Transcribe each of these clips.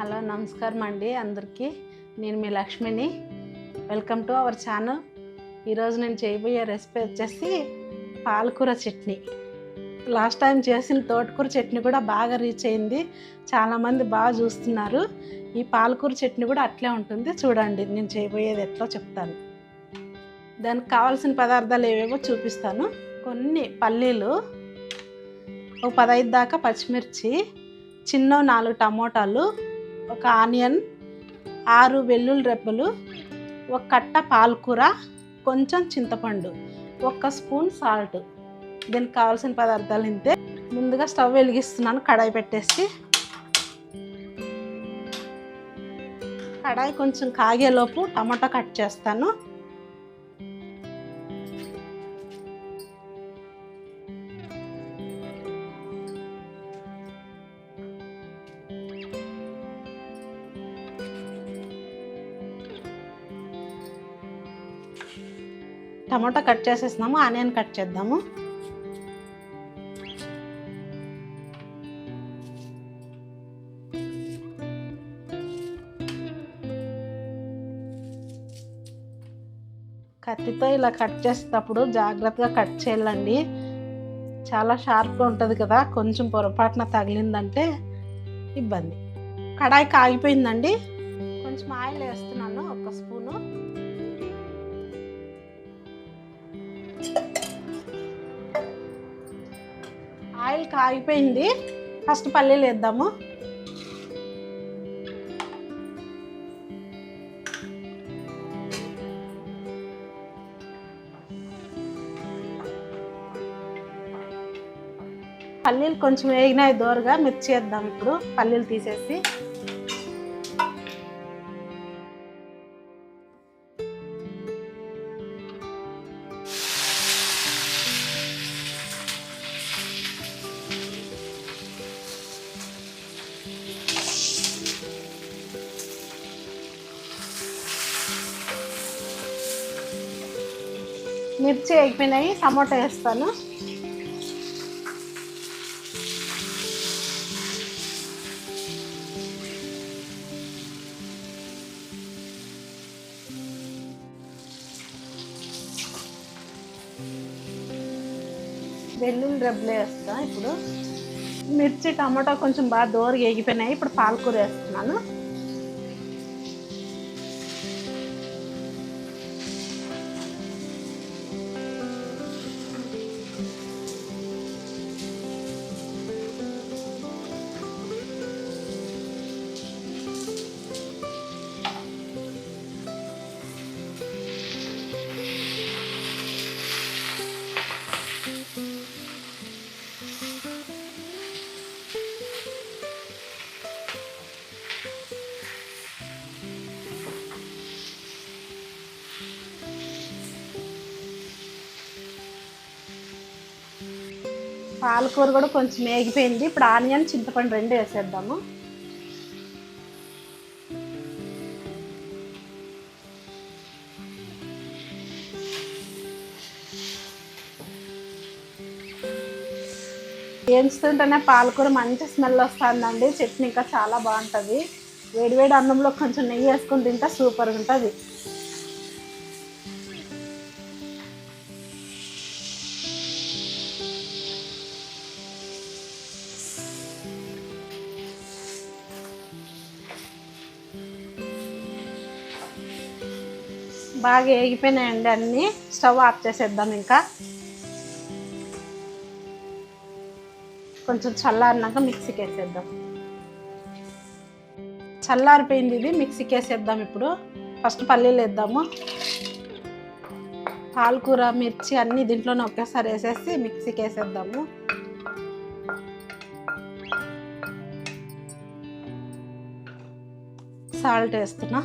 Hello నమస్కారం అండి అందరికీ. నేను మీ లక్ష్మిని. Welcome to our channel. ఈరోజు నేను చేయబోయే రెసిపీ వచ్చేసి పాలకూర చట్నీ. లాస్ట్ టైం చేసిన తోటకూర చట్నీ కూడా బాగా రీచ్ అయింది. చాలామంది బాగా చూస్తున్నారు. ఈ పాలకూర చట్నీ కూడా అట్లే ఉంటుంది. చూడండి నేను చేయబోయేది ఎట్లా చెప్తాను. దానికి కావాల్సిన పదార్థాలు ఏవేవో చూపిస్తాను. కొన్ని పల్లీలు ఒక పదహైదు దాకా పచ్చిమిర్చి చిన్న నాలుగు టమోటాలు ఒక ఆనియన్ ఆరు వెల్లుల్లి రెబ్బలు ఒక కట్ట పాలకూర కొంచెం చింతపండు ఒక్క స్పూన్ సాల్ట్. దీనికి కావాల్సిన పదార్థాలు ఇంతే. ముందుగా స్టవ్ వెలిగిస్తున్నాను కడాయి పెట్టేసి. కడాయి కొంచెం కాగేలోపు టమాటా కట్ చేస్తాను. టమాటా కట్ చేసేసినాము ఆనియన్ కట్ చేద్దాము. కత్తితో ఇలా కట్ చేసేటప్పుడు జాగ్రత్తగా కట్ చేయాలండి. చాలా షార్ప్గా ఉంటుంది కదా కొంచెం పొరపాటున తగిలిందంటే ఇబ్బంది. కడాయి కాగిపోయిందండి. కొంచెం ఆయిల్ వేస్తున్నాను. కాగిపోయింది. ఫస్ట్ పల్లీలు వేద్దాము. పల్లీలు కొంచెం వేగినాయి దోరగా మిర్చి వేద్దాం ఇప్పుడు. పల్లీలు తీసేసి. మిర్చి వేగిపోయినాయి టమాటా వేస్తాను. వెల్లుల్లి రెబ్బలు వేస్తా ఇప్పుడు. మిర్చి టమాటా కొంచెం బాగా దోరగా ఎగిపోయినాయి ఇప్పుడు పాలకూర వేస్తున్నాను. పాలకూర కూడా కొంచెం వేగిపోయింది ఇప్పుడు ఆనియన్ చింతపండు రెండు వేసేద్దాము. వేయించుతుంటేనే పాలకూర మంచి స్మెల్ వస్తుందండి. చట్నీ ఇంకా చాలా బాగుంటుంది. వేడివేడి అన్నంలో కొంచెం నెయ్యి వేసుకుని తింటే సూపర్గా ఉంటుంది. బాగా వేగిపోయినాయండి అన్నీ. స్టవ్ ఆఫ్ చేసేద్దాం ఇంకా. కొంచెం చల్లారినాక మిక్సీకి వేసేద్దాం. చల్లారిపోయింది ఇది మిక్సీకి వేసేద్దాం ఇప్పుడు. ఫస్ట్ పల్లీలు వేద్దాము. పాలకూర మిర్చి అన్నీ దీంట్లోనే ఒకేసారి వేసేసి మిక్సీకి వేసేద్దాము. సాల్ట్ వేస్తున్నా.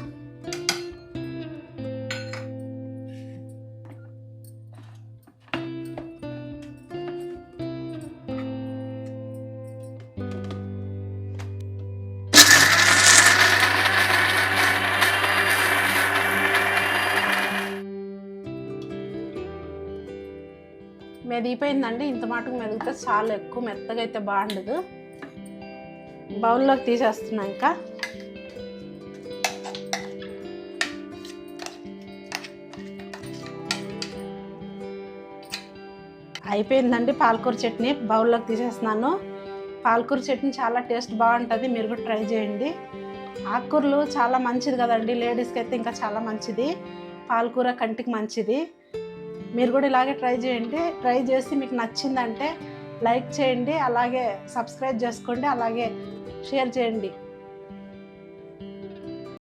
మెదిగిపోయిందండి. ఇంత మటుకు మెదిగితే చాలా ఎక్కువ మెత్తగా అయితే బాగుండదు. బౌల్లోకి తీసేస్తున్నా ఇంకా. అయిపోయిందండి పాలకూర చట్నీ. బౌల్లోకి తీసేస్తున్నాను. పాలకూర చట్నీ చాలా టేస్ట్ బాగుంటుంది. మీరు కూడా ట్రై చేయండి. ఆకుకూరలు చాలా మంచిది కదండి. లేడీస్కి అయితే ఇంకా చాలా మంచిది. పాలకూర కంటికి మంచిది. మీరు కూడా ఇలాగే ట్రై చేయండి. ట్రై చేసి మీకు నచ్చిందంటే లైక్ చేయండి అలాగే సబ్స్క్రైబ్ చేసుకోండి అలాగే షేర్ చేయండి.